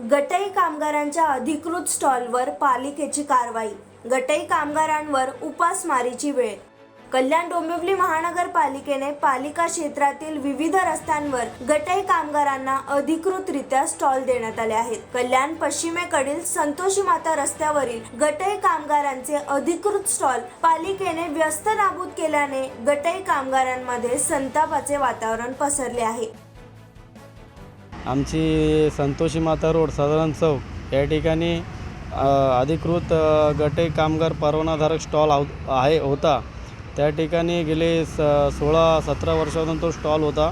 गटई कामगारांच्या अधिकृत स्टॉलवर पालिकेची कारवाई गटई कामगारांवर उपासमारीची वेळ. कल्याण डोंबिवली महानगरपालिकेने पालिका क्षेत्रातील विविध रस्त्यांवर गटई कामगारांना अधिकृतरित्या स्टॉल देण्यात आले आहेत. कल्याण पश्चिमेकडील संतोषी माता रस्त्यावरील गटई कामगारांचे अधिकृत स्टॉल पालिकेने व्यस्त नाबूद केल्याने गटई कामगारांमध्ये संतापाचे वातावरण पसरले आहे. आमची संतोषी माता रोड साधारण चौक. या ठिकाणी अधिकृत गटे कामगार परवानाधारक स्टॉल आहे होता. त्या ठिकाणी गेले स सोळा सतरा वर्षापासून तो स्टॉल होता.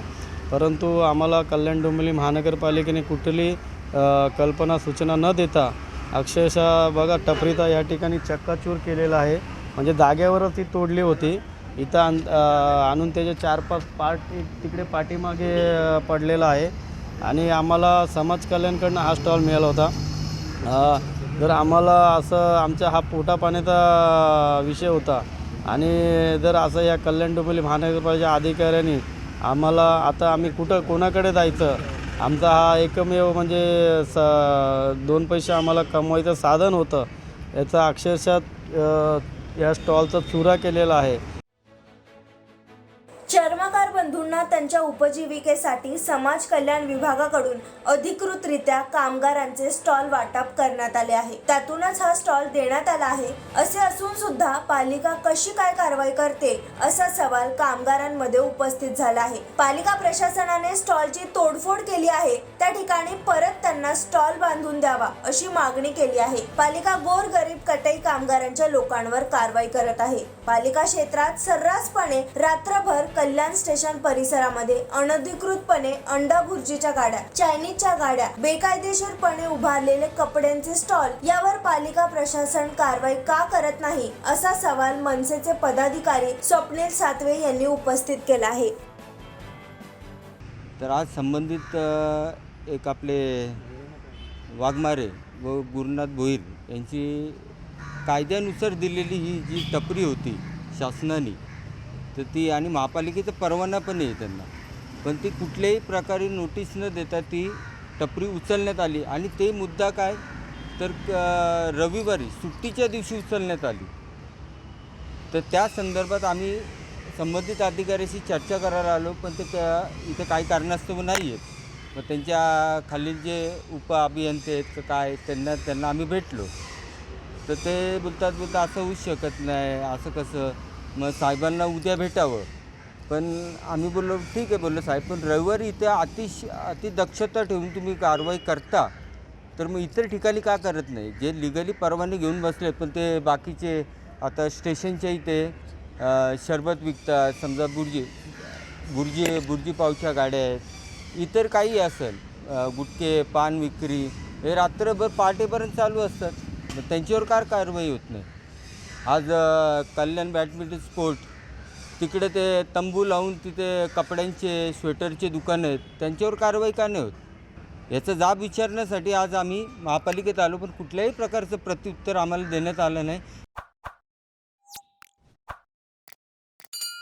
परंतु आम्हाला कल्याण डोंबिवली महानगरपालिकेने कुठली कल्पना सूचना न देता अक्षरशः बघा टपरीता या ठिकाणी चक्काचूर केलेला आहे. म्हणजे जाग्यावरच ती तोडली होती. इथं आण आणून त्याचे चार पाच पार्ट तिकडे पाठीमागे पडलेला आहे. आणि आम्हाला समाज कल्याणकडनं हा स्टॉल मिळाला होता. जर आम्हाला असं आमच्या हा पोटा पाण्याचा विषय होता आणि जर असं या कल्याण डोंबिवली महानगरपालिकेच्या अधिकाऱ्यांनी आम्हाला आता आम्ही कुठं कोणाकडे जायचं आमचा हा एकमेव म्हणजे स दोन पैसे आम्हाला कमवायचं साधन होतं याचा अक्षरशः या स्टॉलचा चुरा केलेला आहे. बंधूंना त्यांच्या उपजीविकेसाठी समाज कल्याण विभागाकडून अधिकृतरित्या कामगारांचे स्टॉल वाटप करण्यात आले आहे. त्यातूनच हा स्टॉल देण्यात आला आहे असे असून सुद्धा पालिका कशी काय कारवाई करते असा सवाल कामगारांमध्ये उपस्थित झाला आहे. पालिका प्रशासनाने स्टॉलची तोडफोड केली आहे त्या ठिकाणी परत त्यांना स्टॉल बांधून द्यावा अशी मागणी केली आहे. पालिका गोर गरीब कटई कामगारांच्या लोकांवर कारवाई करत आहे. पालिका क्षेत्रात सर्रासपणे रात्रभर कल्याण स्टेशन परिसरामध्ये अनधिकृतपणे अंडा भुर्जीच्या गाड्या चायनीजच्या गाड्या बेकायदेशीरपणे उभारलेले कपड्यांचे स्टॉल यावर पालिका प्रशासन कारवाई का करत नाही असा सवाल मनसेचे पदाधिकारी स्वप्नील सातवे यांनी उपस्थित केला आहे. तर आज संबंधित एक आपले वाघमारे व गुरुनाथ भोईर यांची कायद्यानुसार दिलेली ही जी टपरी होती शासनाने तर ती आणि महापालिकेचा परवाना पण आहे त्यांना. पण ती कुठल्याही प्रकारे नोटीस न देता ती टपरी उचलण्यात आली. आणि ते मुद्दा काय? तर रविवारी सुट्टीच्या दिवशी उचलण्यात आली. तर त्या संदर्भात आम्ही संबंधित अधिकाऱ्याशी चर्चा करायला आलो पण ते क- इथं काही कारणास्तव नाही आहेत मग त्यांच्या खालील जे उप अभियंते आहेत काय त्यांना त्यांना आम्ही भेटलो. तर ते बोलतात बोलतात असं होऊच शकत नाही. असं कसं? मग साहेबांना उद्या भेटावं. पण आम्ही बोललो ठीक आहे बोललो साहेब पण रविवारी इथे अतिश अति दक्षता ठेवून तुम्ही कारवाई करता तर मग इतर ठिकाणी का करत नाही? जे लिगली परवाने घेऊन बसले पण ते बाकीचे आता स्टेशनच्या इथे शरबत विकतात समजा बुर्जी बुर्जी बुर्जी पावच्या गाड्या आहेत इतर काही असेल गुटके पान विक्री हे रात्रभर पहाटेपर्यंत चालू असतात. मग त्यांच्यावर काय कारवाई होत नाही? आज कल्याण बॅडमिंटन स्पोर्ट तिकडे ते तंबू लावून तिथे कपड्यांचे स्वेटरचे दुकानं आहेत त्यांच्यावर कारवाई का नाही होत? याचा जाब विचारण्यासाठी आज आम्ही महापालिकेत आलो पण कुठल्याही प्रकारचं प्रत्युत्तर आम्हाला देण्यात आलं नाही.